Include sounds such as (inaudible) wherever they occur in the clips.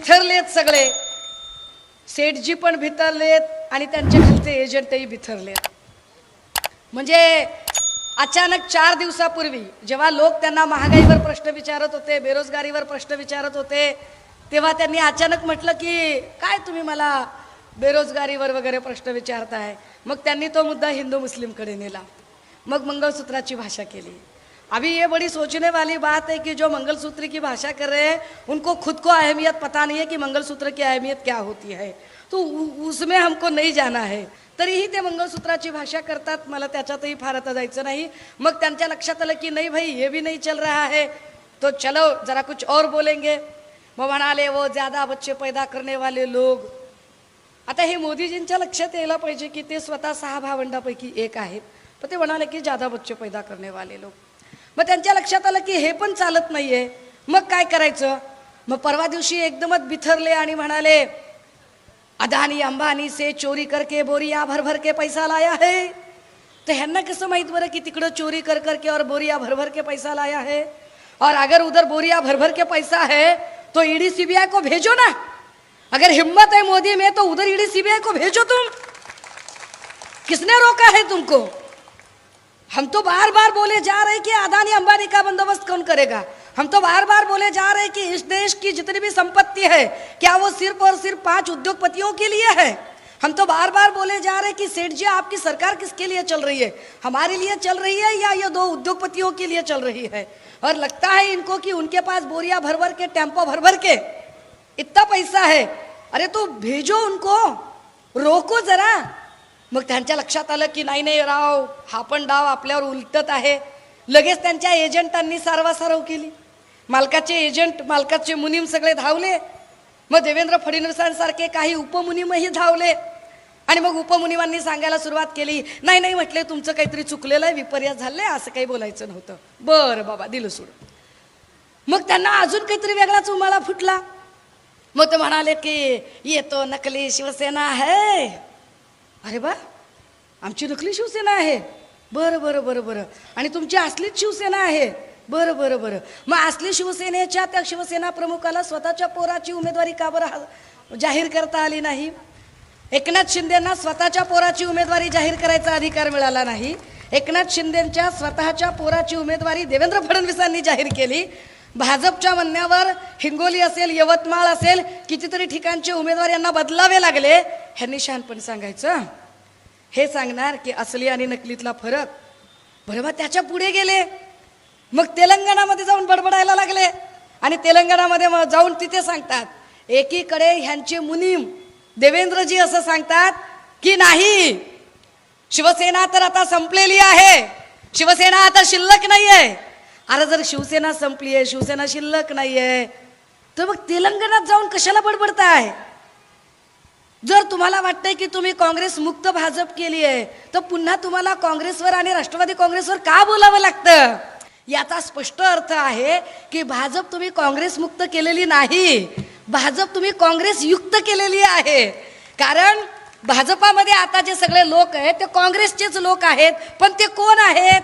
भिथरलेत सगळे. सेठजी पण भितरलेत आणि त्यांचे खालचे एजंटही भिथरलेत म्हणजे अचानक चार दिवसापूर्वी जेव्हा लोक त्यांना महागाईवर प्रश्न विचारत होते बेरोजगारीवर प्रश्न विचारत होते तेव्हा त्यांनी अचानक म्हटलं की काय तुम्ही मला बेरोजगारीवर वगैरे प्रश्न विचारताय? मग त्यांनी तो मुद्दा हिंदू मुस्लिमकडे नेला. मग मंगळसूत्राची भाषा केली. अभी ये बड़ी सोचने वाली बात है कि जो मंगलसूत्र की भाषा कर रहे हैं उनको खुद को अहमियत पता नहीं है कि मंगलसूत्र की अहमियत क्या होती है। तो उसमें हमको नहीं जाना है। तरीही ते मंगलसूत्राची भाषा करतात मला त्याच्यातही फार आता जायचं नाही. मग त्यांच्या लक्षात आलं की नाही भाई ये भी नहीं चल रहा है। तो चलो जरा कुछ और बोलेंगे। मग म्हणाले वो ज्यादा बच्चे पैदा करने वाले लोग. आता हे मोदीजींच्या लक्षात यायला पाहिजे की ते स्वतः सहा भावंडापैकी एक आहेत. पण ते म्हणाले की ज्यादा बच्चे पैदा करने वाले लोक मग त्यांच्या लक्षात आलं की हे पण चालत नाही आहे मग काय करायचं? मग परवा दिवशी एकदमच बिथरले आणि म्हणाले अदानी अंबानी से चोरी करके बोरिया भर भर के पैसा लाया है. तर ह्यांना कसं माहीत बरं की तिकडं चोरी कर करके और बोरिया भर भर के पैसा लाया है? और अगर उधर बोरिया भर भर के पैसा है तो ईडी सीबीआई को भेजो ना। अगर हिम्मत है मोदी में तो उधर ईडी सीबीआई को भेजो तुम। किसने रोका है तुमको? हम तो बार बार बोले जा रहे कि अदानी अंबानी का बंदोबस्त कौन करेगा? हम तो बार बार बोले जा रहे कि इस देश की जितनी भी संपत्ति है, क्या वो सिर्फ़ और सिर्फ़ पाँच उद्योगपतियों के लिए है? हम तो बार बार बोले जा रहे कि सेठ जी, आपकी सरकार किसके लिए चल रही है? हमारे लिए चल रही है या ये दो उद्योगपतियों के लिए चल रही है? और लगता है इनको कि उनके पास बोरिया भर भर के, टेंपो भर भर के इतना पैसा है। अरे तो भेजो उनको, रोको जरा। मग त्यांच्या लक्षात आलं की नाही नाही राव हा पण डाव आपल्यावर उलटत आहे. लगेच त्यांच्या एजंटांनी सारवासारव केली. मालकाचे एजंट मालकाचे मुनीम सगळे धावले. मग देवेंद्र फडणवीसांसारखे काही उपमुनिमही धावले. आणि मग उपमुनिमांनी सांगायला सुरुवात केली नाही नाही म्हटले तुमचं काहीतरी चुकलेलं आहे विपर्यास झालंय असं काही बोलायचं नव्हतं. बरं बाबा दिलं सोडून. मग त्यांना अजून काहीतरी वेगळाच उमाळा फुटला. मग ते म्हणाले की येतो नकली शिवसेना है. अरे बा आमची नकली शिवसेना आहे. बरं बरं बरं बरं. आणि तुमची असलीच शिवसेना आहे. बरं बरं बरं. मग असली शिवसेनेच्या त्या शिवसेना प्रमुखाला स्वतःच्या पोराची उमेदवारी का बरं जाहीर करता आली नाही? एकनाथ शिंदेना स्वतःच्या पोराची उमेदवारी जाहीर करायचा अधिकार मिळाला नाही. एकनाथ शिंदेंच्या स्वतःच्या पोराची उमेदवारी देवेंद्र फडणवीसांनी जाहीर केली. भाजपच्या म्हणण्यावर हिंगोली असेल यवतमाळ असेल कितीतरी ठिकाणचे उमेदवार यांना बदलावे लागले. ह्यांनी शहाणपणे सांगायचं. हे सांगणार की असली आणि नकलीतला फरक बरं मग त्याच्या पुढे गेले. मग तेलंगणामध्ये जाऊन बडबडायला लागले. आणि तेलंगणामध्ये मग जाऊन तिथे सांगतात एकीकडे ह्यांचे मुनीम देवेंद्रजी असं सांगतात की नाही शिवसेना तर आता संपलेली आहे शिवसेना आता शिल्लक नाही आहे अरे जर शिवसेना संपली आहे शिवसेना शिल्लक नाही आहे तर मग तेलंगणात जाऊन कशाला बडबडताय? जर तुम्हाला वाटतंय की तुम्ही काँग्रेस मुक्त भाजप केली आहे तर पुन्हा तुम्हाला काँग्रेसवर आणि राष्ट्रवादी काँग्रेसवर का बोलावं लागतं? याचा स्पष्ट अर्थ आहे की भाजप तुम्ही काँग्रेस मुक्त केलेली नाही भाजप तुम्ही काँग्रेस युक्त केलेली आहे. कारण भाजपामध्ये आता जे सगळे लोक आहेत ते काँग्रेसचेच लोक आहेत पण ते कोण आहेत?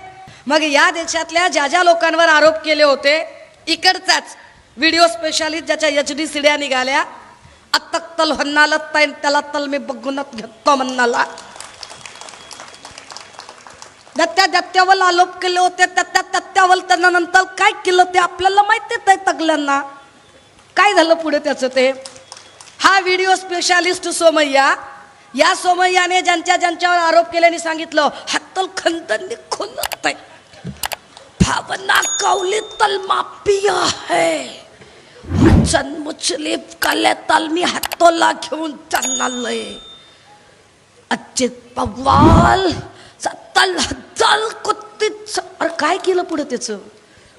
मग या देशातल्या ज्या ज्या लोकांवर आरोप केले होते इकडचाच व्हिडिओ स्पेशालिस्ट ज्याच्या एच डी सिड्या निघाल्या अत्तल हन्नाला तैन त्याला तल मी बघूनच घेतो म्हणणाला दत्त्या दत्त्यावर आरोप केले होते त्या दत्त्यावर त्यांना नंतर काय केलं ते आपल्याला माहितीच आहे तगल्यांना. काय झालं पुढे त्याचं ते? हा व्हिडिओ स्पेशालिस्ट सोमय्या या सोमय्याने ज्यांच्या ज्यांच्यावर आरोप केल्याने सांगितलं हत्तल खंदन खोलत आहे. भावना कौली तल माफी आहे जन्मचलीप काल्याताल मी हातोला घेऊन चालणार अजित पवाल सत्तल हजार कोटीच अरे काय केलं पुढं त्याचं?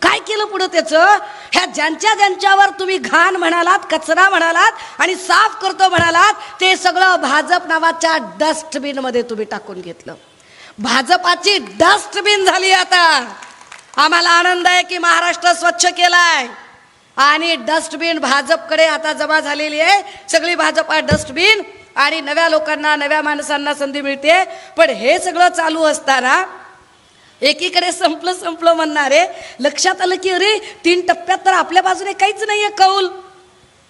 काय केलं पुढं त्याचं? ह्या ज्यांच्या ज्यांच्यावर तुम्ही घाण म्हणालात कचरा म्हणालात आणि साफ करतो म्हणालात ते सगळं भाजप नावाच्या डस्टबिनमध्ये तुम्ही टाकून घेतलं. भाजपाची डस्टबिन झाली आता. आम्हाला आनंद आहे की महाराष्ट्र स्वच्छ केलाय. आणि डस्टबिन भाजपकडे आता जमा झालेली आहे. सगळी भाजप डस्टबिन आणि नव्या लोकांना नव्या माणसांना संधी मिळते. पण हे सगळं चालू असताना एकीकडे संपलं संपलं म्हणणारे लक्षात आलं की अरे तीन टप्प्यात तर आपल्या बाजूने काहीच नाहीये कौल.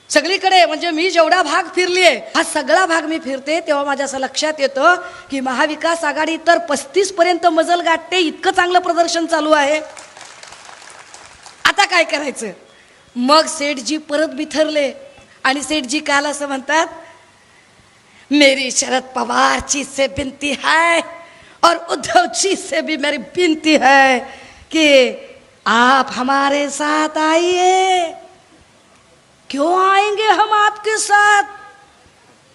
सगळीकडे म्हणजे मी जेवढा भाग फिरलीये हा सगळा भाग मी फिरते तेव्हा माझ्या असं लक्षात येतं की महाविकास आघाडी तर पस्तीस पर्यंत मजल गाठते इतकं चांगलं प्रदर्शन चालू आहे. आता काय करायचं? मग सेठजी परत बिथरले. आणि सेठजी काल असं म्हणतात मेरी शरद पवारची से बिनती है और उद्धवजी से भी मेरी बिनती है कि आप हमारे साथ आइए। क्यों आएंगे हम आपके साथ?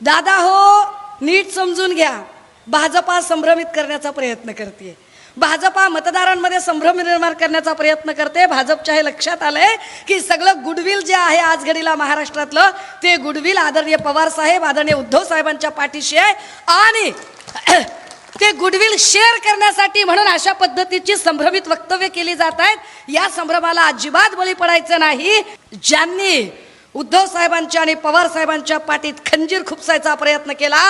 दादा हो नीट समजून घ्या. भाजपा संभ्रमित करण्याचा प्रयत्न करते भाजपा मतदारांमध्ये संभ्रम निर्माण करण्याचा प्रयत्न करते. भाजपच्या हे लक्षात आलंय की सगळं गुडविल जे आहे आज घडीला महाराष्ट्रातलं ते गुडविल आदरणीय पवार साहेब आदरणीय उद्धव साहेबांच्या पाठीशी आहे आणि (clears throat) ते गुडविल शेअर करण्यासाठी म्हणून अशा पद्धतीची संभ्रमित वक्तव्य केली जात आहेत. या संभ्रमाला अजिबात बळी पडायचं नाही. ज्यांनी उद्धव साहेबांच्या आणि पवार साहेबांच्या पाठीत खंजीर खुपसायचा प्रयत्न केला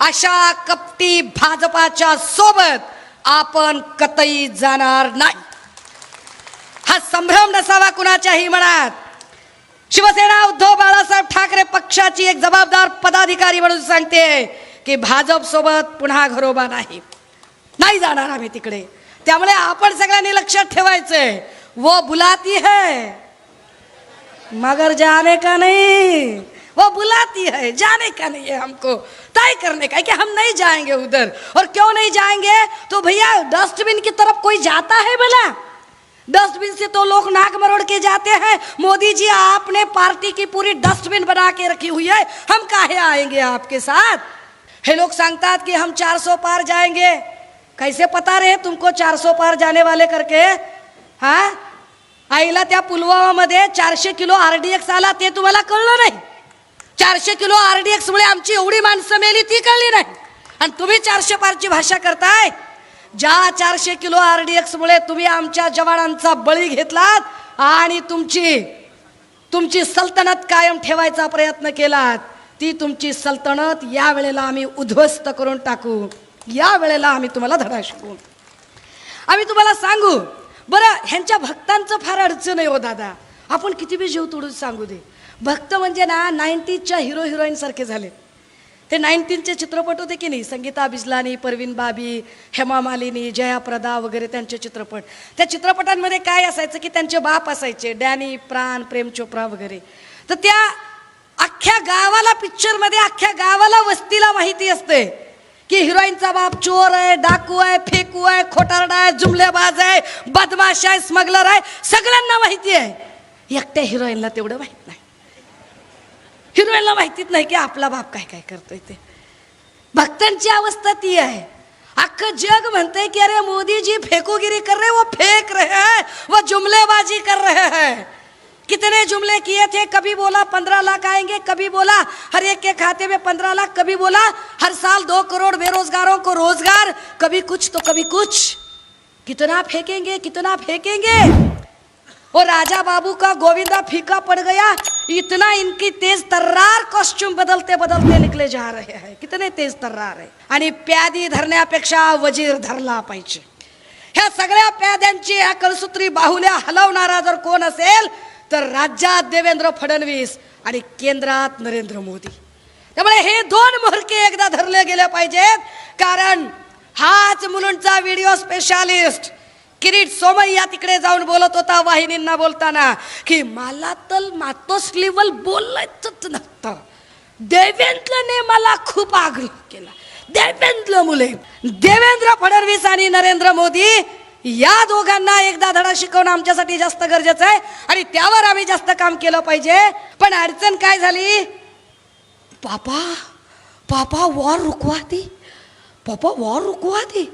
अशा कपटी भाजपाच्या सोबत आपण कतई जाणार नाही. हा संभ्रम नसावा कुणाच्याही मनात. शिवसेना उद्धव बाळासाहेब ठाकरे पक्षाची एक जबाबदार पदाधिकारी म्हणून सांगते की भाजप सोबत पुन्हा घरोबा नाही. नाही जाणार आम्ही तिकडे. त्यामुळे आपण सगळ्यांनी लक्षात ठेवायचंय. वो बुलाती है. मगर जाने का नाही? वो बुलाती है, जाने का नहीं है हमको, तय करने का है कि हम नहीं जाएँगे उधर। और क्यों नहीं जाएँगे? तो भैया, डस्टबिन की तरफ़ कोई जाता है भला? डस्टबिन से तो लोग नाक मरोड़ के जाते हैं। मोदी जी, आपने पार्टी की पूरी डस्टबिन बना के रखी हुई है। हम काहे आएँगे आपके साथ? हे लोग सांगतात कि हम 400 पार जाएँगे। कैसे पता रहे तुमको 400 पार जाने वाले करके? हाँ? आईला त्या पुलवामामध्ये चारशे किलो आर डी एक्स आला, ते तुम्हाला कळलं नाही? चारशे किलो आर डी एक्स मुळे आमची एवढी माणसं मेली ती कळली नाही. आणि तुम्ही चारशे पारची भाषा करताय. ज्या चारशे किलो आर डी एक्स मुळे तुम्ही आमच्या जवानांचा बळी घेतलात आणि तुमची तुमची सल्तनत कायम ठेवायचा प्रयत्न केलात ती तुमची सल्तनत या वेळेला आम्ही उद्ध्वस्त करून टाकू. या वेळेला आम्ही तुम्हाला धडा शिकवू आम्ही तुम्हाला सांगू बरं ह्यांच्या भक्तांचं फार अडचण आहे हो दादा. आपण किती बी जीव तोडून सांगू दे. भक्त म्हणजे ना नाईन्टीजच्या हिरो हिरोईनसारखे झाले. ते नाईन्टीनचे चित्रपट होते की नाही? संगीता बिजलानी परवीन बाबी हेमा मालिनी जयाप्रदा वगैरे त्यांचे चित्रपट. त्या चित्रपटांमध्ये काय असायचं की त्यांचे बाप असायचे डॅनी प्राण प्रेम चोप्रा वगैरे. तर त्या अख्ख्या गावाला पिक्चरमध्ये अख्ख्या गावाला वस्तीला माहिती असते की हिरोईनचा बाप चोर आहे डाकू आहे फेकू आहे खोटारडा आहे जुमलेबाज आहे बदमाश आहे स्मगलर आहे सगळ्यांना माहिती आहे. एकट्या हिरोईनला तेवढं माहीत नाही. हिरोईनला माहितीच नाही की आपला बाप काय काय करतोय ते. भक्तांची अवस्था ती आहे. अख्खं जग म्हणते की अरे मोदी जी फेकूगिरी कर रहे वो फेक रहे हैं वो जुमलेबाजी कर रहे हैं. कितने जुमले किए थे कभी बोला पंद्रह लाख आएंगे कभी बोला हर एक के खाते में पंद्रह लाख कभी बोला हर साल दो करोड़ बेरोजगारों को रोजगार कभी कुछ तो कभी कुछ. कितना फेंकेंगे कितना फेंकेंगे? वो राजा बाबू का गोविंदा फीका पड़ गया। इतना इनकी तेज तर्रार कॉस्ट्यूम बदलते बदलते निकले जा रहे हैं। कितने तेज तर्रार आहे आणि प्यादी धरण्यापेक्षा वजीर धरला पाहिजे ह्या सगळ्या प्याद्यांची ह्या कळसूत्री बाहुल्या हलवणारा जर कोण असेल? तर राज्यात देवेंद्र फडणवीस आणि केंद्रात नरेंद्र मोदी। त्यामुळे हे दोन मोहरके एकदा धरले गेले पाहिजेत। कारण हाच मुलुंडचा व्हिडिओ स्पेशालिस्ट किरीट सोमय्या तिकडे जाऊन बोलत होता वाहिनींना बोलताना की मला तर मातोस मातोश्रीवर बोलायचंच नव्हतं. देवेंद्रने मला खूप आग्रह केला. देवेंद्र मुले देवेंद्र फडणवीस आणि नरेंद्र मोदी या दोघांना एकदा धडा शिकवणं आमच्यासाठी जास्त गरजेचं आहे आणि त्यावर आम्ही जास्त काम केलं पाहिजे. पण अडचण काय झाली? पापा पापा वॉर रुकवा दी पापा वॉर रुकवा दी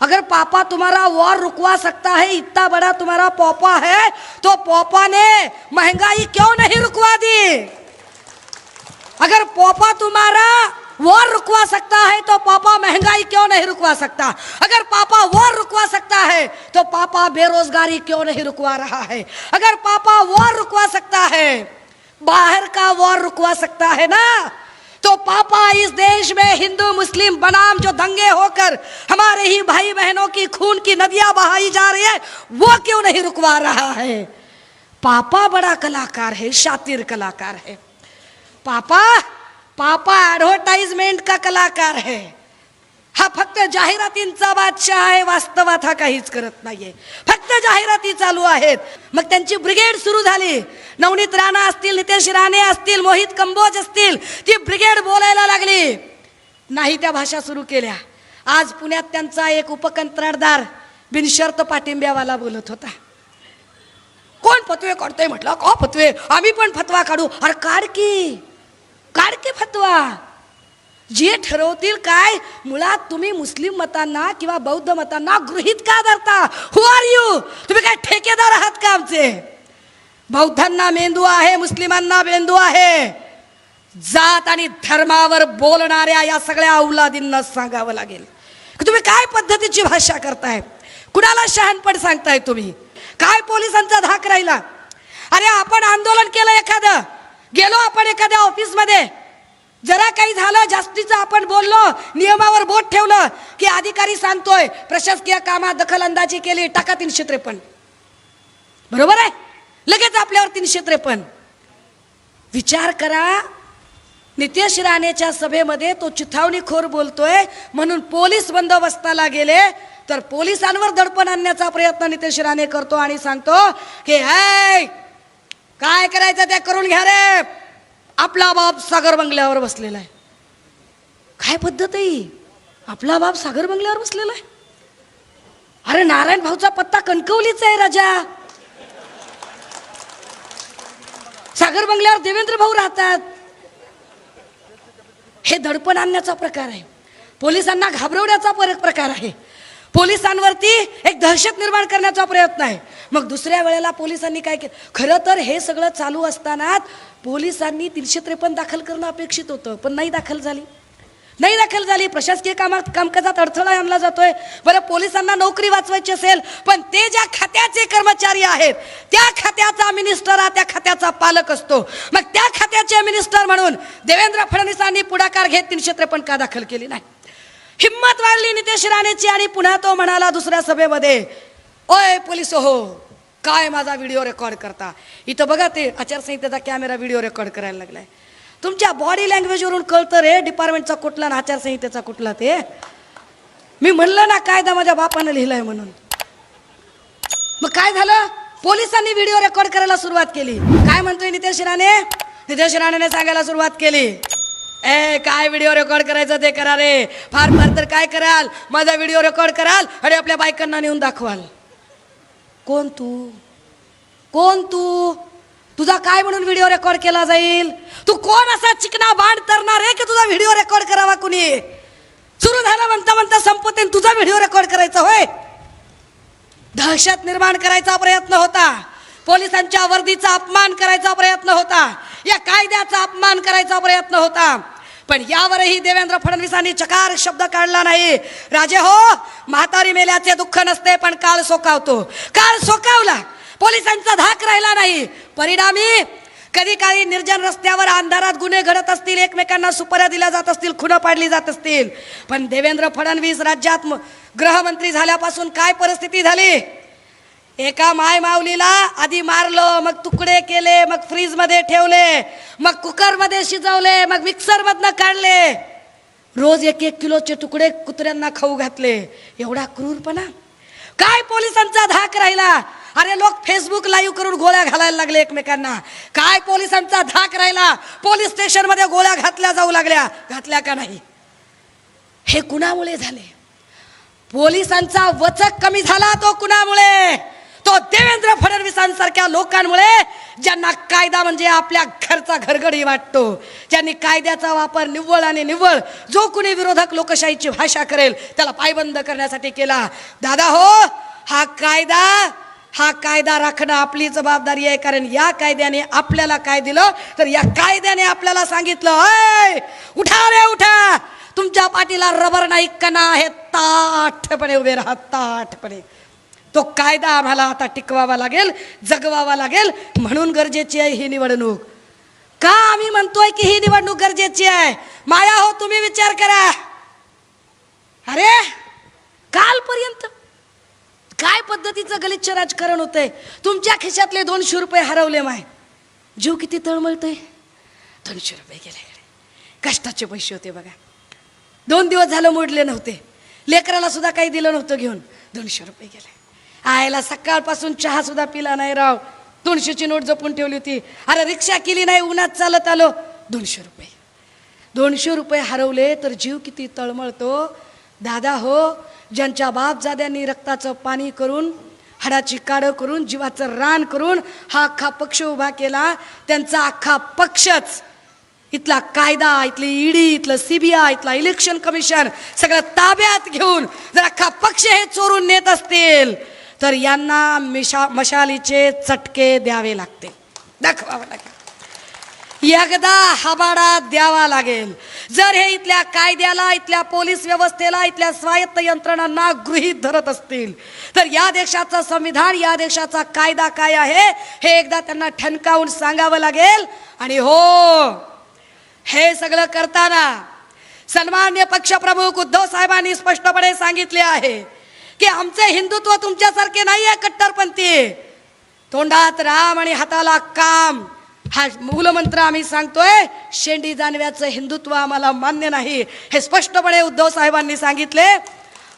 अगर पापा तुम्हारा वॉर रुकवा सकता है, इतना बड़ा तुम्हारा पापा है तो पापा ने महँगाई क्यों नहीं रुकवा दी? अगर पापा तुम्हारा वॉर रुकवा सकता है तो पापा महँगाई क्यों नहीं रुकवा सकता? अगर पापा वॉर रुकवा सकता है तो पापा बेरोजगारी क्यों नहीं रुकवा रहा है? अगर पापा वॉर रुकवा सकता है, बाहर का वॉर रुकवा सकता है ना? तो पापा इस देश में हिंदू, मुस्लिम, बनाम जो दंगे होकर हमारे ही भाई बहनों की खून की नदियाँ बहाई जा रही है, वो क्यों नहीं रुकवा रहा है? पापा बड़ा कलाकार है, शातिर कलाकार है। पापा पापा एडवर्टाइजमेंट का कलाकार है। हा फक्त जाहिरातींचा बादशाह आहे वास्तवात हा काहीच करत नाहीये. फक्त जाहिराती चालू आहेत. मग त्यांची ब्रिगेड सुरू झाली. नवनीत राणा असतील नितेश राणे असतील मोहित कंबोज असतील ती ब्रिगेड बोलायला लागली. नाही त्या भाषा सुरू केल्या. आज पुण्यात त्यांचा एक उपकंत्राटदार बिनशर्त पाठिंब्यावाला बोलत होता. कोण फतवे काढतोय? म्हटलं. का फतवे? आम्ही पण फतवा काढू. अरे काढ की काढ की फतवा. जे ठरवतील काय? मुळात तुम्ही मुस्लिम मतांना किंवा बौद्ध मतांना गृहित का धरता? हु आर यू तुम्ही काय ठेकेदार आहात का आमचे? बौद्धांना मेंदू आहे मुस्लिमांना मेंदू आहे. जात आणि धर्मावर बोलणाऱ्या या सगळ्या औलादींना सांगावं लागेल. तुम्ही काय पद्धतीची भाषा करताय? कुणाला शहाणपण सांगताय तुम्ही? काय पोलिसांचा धाक राहिला? अरे आपण आंदोलन केलं एखादं. गेलो आपण एखाद्या ऑफिसमध्ये जरा काही झालं जास्तीचं आपण बोललो नियमावर बोट ठेवलं की अधिकारी सांगतोय प्रशासकीय कामात दखल अंदाजी केली टाका तीनशे त्रेपन्न. बरोबर आहे? लगेच आपल्यावर तीनशे त्रेपन्न. विचार करा नितेश राणेच्या सभेमध्ये तो चिथावणीखोर बोलतोय म्हणून पोलीस बंदोबस्ताला गेले तर पोलिसांवर दडपण आणण्याचा प्रयत्न नितेश राणे करतो आणि सांगतो की हाय काय करायचं ते करून घ्या रे? आपला बाप सागर बंगल्यावर बसलेला आहे. काय पद्धत आहे आपला बाप सागर बंगल्यावर बसलेला आहे? अरे नारायण भाऊचा पत्ता कणकवलीचा आहे राजा. सागर बंगल्यावर देवेंद्र भाऊ राहतात. हे दडपण आणण्याचा प्रकार आहे. पोलिसांना घाबरवण्याचा पर- प्रकार आहे. पोलिसांवरती एक दहशत निर्माण करण्याचा प्रयत्न आहे. मग दुसऱ्या वेळेला पोलिसांनी काय केलं? खरं तर हे सगळं चालू असताना पोलिसांनी तीनशे त्रेपन्न दाखल करणं अपेक्षित होतं पण नाही दाखल झाली. नाही दाखल झाली. प्रशासकीय कामात कामकाजात अडथळा आणला जातोय. बरं पोलिसांना नोकरी वाचवायची असेल पण ते ज्या खात्याचे कर्मचारी आहेत त्या खात्याचा मिनिस्टर हा त्या खात्याचा पालक असतो. मग त्या खात्याचे मिनिस्टर म्हणून देवेंद्र फडणवीसांनी पुढाकार घेत तीनशे त्रेपन्न का दाखल केली नाही? हिंमत वाढली नितेश राणेची आणि पुन्हा तो म्हणाला दुसऱ्या सभेमध्ये ओय पोलीस हो काय माझा व्हिडिओ रेकॉर्ड करता? इथं बघा ते आचारसंहितेचा कॅमेरा व्हिडिओ रेकॉर्ड करायला लागलाय. तुमच्या बॉडी लँग्वेजवरून कळतं रे डिपार्टमेंटचा कुठला आणि आचारसंहितेचा कुठला ते? मी म्हणलं ना कायदा माझ्या बापानं लिहिलाय म्हणून. मग काय झालं? पोलिसांनी व्हिडिओ रेकॉर्ड करायला सुरुवात केली. काय म्हणतोय नितेश राणे? नितेश राणेने सांगायला सुरुवात केली. ए काय व्हिडिओ रेकॉर्ड करायचं ते करा रे. फार फार तर काय कराल? माझा व्हिडिओ रेकॉर्ड कराल आणि आपल्या बायकांना नेऊन दाखवाल. कोण तू? कोण तू? तुझा काय म्हणून व्हिडिओ रेकॉर्ड केला जाईल? तू कोण असा चिकना बांध तरणार आहे की तुझा व्हिडिओ रेकॉर्ड करावा कुणी? सुरू झाला म्हणता म्हणता संपत्ती तुझा व्हिडिओ रेकॉर्ड करायचा होय? दहशत निर्माण करायचा प्रयत्न होता. पोलिसांच्या वर्दीचा अपमान करायचा प्रयत्न होता. या कायद्याचा अपमान करायचा प्रयत्न होता. पण यावरही देवेंद्र फडणवीसांनी चकार शब्द काढला नाही. राजे हो म्हातारी मेल्याचे दुःख नसते पण काळ सोकावतो. काळ सोकावला पोलिसांचा धाक राहिला नाही. परिणामी कधी काही निर्जन रस्त्यावर अंधारात गुन्हे घडत असतील एकमेकांना सुपाऱ्या दिल्या जात असतील खुणं पाडली जात असतील. पण देवेंद्र फडणवीस राज्यात गृहमंत्री झाल्यापासून काय परिस्थिती झाली? एका माय माऊलीला आधी मारलं मग तुकडे केले मग फ्रीजमध्ये ठेवले मग कुकरमध्ये शिजवले मग मिक्सरमधनं काढले. रोज एक एक किलोचे तुकडे कुत्र्यांना खाऊ घातले. एवढा क्रूरपणा. काय पोलिसांचा धाक राहिला? अरे लोक फेसबुक लाईव्ह करून गोळ्या घालायला लागले एकमेकांना. काय पोलिसांचा धाक राहिला? पोलीस स्टेशनमध्ये गोळ्या घातल्या जाऊ लागल्या. घातल्या का नाही? हे कुणामुळे झाले? पोलिसांचा वचक कमी झाला तो कुणामुळे? तो देवेंद्र फडणवीसांसारख्या लोकांमुळे ज्यांना कायदा म्हणजे आपल्या घरचा घरगडी वाटतो ज्यांनी कायद्याचा वापर निव्वळ आणि निव्वळ जो कुणी विरोधक लोकशाहीची भाषा करेल त्याला पायबंद करण्यासाठी केला. दादा हो हा कायदा हा कायदा राखणं आपली जबाबदारी आहे कारण या कायद्याने आपल्याला काय दिलं? तर या कायद्याने आपल्याला सांगितलं अय उठा रे उठा! तुमच्या पाठीला रबर नाही कणा आहे ताठपणे उभे राहा ताठपणे. तो कायदा आम्हाला आता टिकवावा लागेल जगवावा लागेल म्हणून गरजेची आहे ही निवडणूक. का आम्ही म्हणतोय की ही निवडणूक गरजेची आहे? माया हो तुम्ही विचार करा. अरे कालपर्यंत काय पद्धतीचं गलिच्छ राजकारण होतंय? तुमच्या खिशातले दोनशे रुपये हरवले माय. जीव किती तळमळतोय. दोनशे रुपये गेले. कष्टाचे पैसे होते बघा. दोन दिवस झालं मोडले नव्हते. लेकराला सुद्धा काही दिलं नव्हतं घेऊन. दोनशे रुपये गेले. आयला सकाळपासून चहा सुद्धा पिला नाही राव. दोनशेची नोट जपून ठेवली होती. अरे रिक्षा केली नाही उन्हात चालत आलो. दोनशे रुपये. दोनशे रुपये हरवले तर जीव किती तळमळतो. दादा हो ज्यांच्या बापजाद्यांनी रक्ताचं पाणी करून हाडाची काडं करून जीवाचं रान करून हा अख्खा पक्ष उभा केला त्यांचा अख्खा पक्षच इथला कायदा इथली ईडी इथलं सीबीआय इथला इलेक्शन कमिशन सगळं ताब्यात घेऊन जर अख्खा पक्ष हे चोरून नेत असतील. तर यांना मिशा मशालीचे चटके द्यावे लागते. दाखवावं लागेल एकदा हबाडा द्यावा लागेल. जर हे इथल्या कायद्याला इथल्या पोलीस व्यवस्थेला इथल्या स्वायत्त यंत्रणांना गृहीत धरत असतील तर या देशाचं संविधान या देशाचा कायदा काय आहे हे एकदा त्यांना ठणकावून सांगावं लागेल. आणि हो हे सगळं करताना सन्मान्य पक्षप्रमुख उद्धव साहेबांनी स्पष्टपणे सांगितले आहे. की आमचे हिंदुत्व तुमच्यासारखे नाही आहे कट्टरपंथी. तोंडात राम आणि हाताला काम. हा मूलमंत्र आम्ही सांगतोय शेंडी जानव्याचं हिंदुत्व आम्हाला मान्य नाही. हे स्पष्टपणे उद्धव साहेबांनी सांगितले.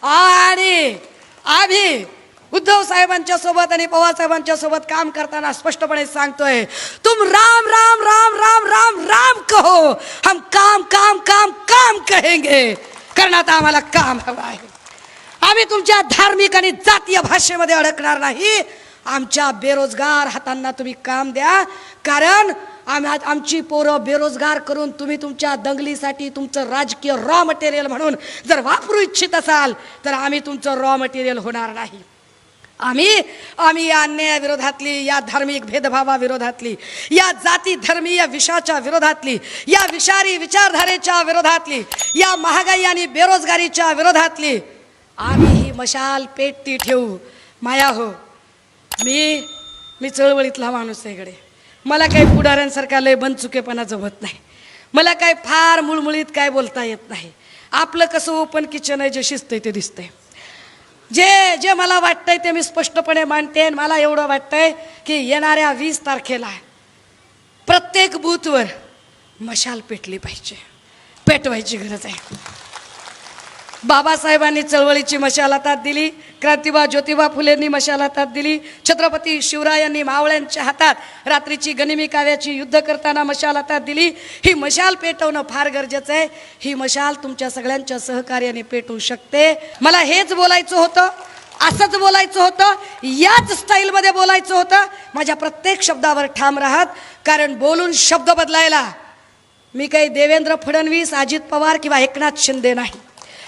आणि आम्ही उद्धव साहेबांच्या सोबत आणि पवार साहेबांच्या सोबत काम करताना स्पष्टपणे सांगतोय तुम राम राम राम राम राम राम कहो. हम काम काम काम काम कहेंगे. कारण आता आम्हाला काम हवं आहे. आम्ही तुमच्या धार्मिक आणि जातीय भाषेमध्ये अडकणार नाही. आमच्या बेरोजगार हातांना तुम्ही काम द्या. कारण आम्ही आज- आमची पोरं बेरोजगार करून तुम्ही तुमच्या दंगलीसाठी तुमचं राजकीय रॉ मटेरियल म्हणून जर वापरू इच्छित असाल तर आम्ही तुमचं रॉ मटेरियल होणार नाही. आम्ही आम्ही या अन्यायाविरोधातली या धार्मिक भेदभावाविरोधातली या जाती धर्मीय विषाच्या विरोधातली या विषारी विचारधारेच्या विरोधातली या महागाई आणि बेरोजगारीच्या विरोधातली आम्ही ही मशाल पेटती ठेवू. माया हो मी मी चळवळीतला माणूस आहे इकडे मला काही पुढाऱ्यांसारखा लय बनचुकेपणा जमत नाही. मला काय फार मुळमुळीत काय बोलता येत नाही. आपलं कसं ओपन किचन आहे जे शिजतंय ते दिसतंय. जे जे मला वाटतंय ते मी स्पष्टपणे मांडते आणि मला एवढं वाटतंय की येणाऱ्या वीस तारखेला प्रत्येक बूथवर मशाल पेटली पाहिजे. पेटवायची गरज आहे. बाबासाहेबांनी चळवळीची मशालातात दिली क्रांतिबा ज्योतिबा फुलेंनी मशालातात दिली छत्रपती शिवरायांनी मावळ्यांच्या हातात रात्रीची गनिमी काव्याची युद्ध करताना मशाल हातात दिली. ही मशाल पेटवणं फार गरजेचं आहे. ही मशाल तुमच्या सगळ्यांच्या सहकार्याने पेटू शकते. मला हेच बोलायचं होतं असंच बोलायचं होतं याच स्टाईलमध्ये बोलायचं होतं. माझ्या प्रत्येक शब्दावर ठाम राहत कारण बोलून शब्द बदलायला मी काही देवेंद्र फडणवीस अजित पवार किंवा एकनाथ शिंदे नाही.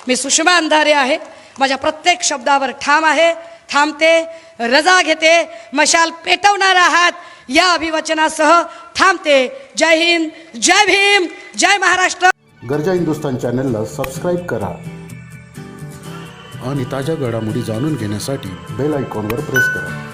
मी सुषमा अंधारे आहे. माझ्या प्रत्येक शब्दावर ठाम आहे. थांबते रजा घेते मशाल पेटवणार आहात. या अभिवचनासह थांबते. जय हिंद जय भीम जय महाराष्ट्र. गरजा हिंदुस्तान चॅनलला सबस्क्राईब करा. आणि ताज्या घडामोडी जाणून घेण्यासाठी बेल आयकॉनवर प्रेस करा.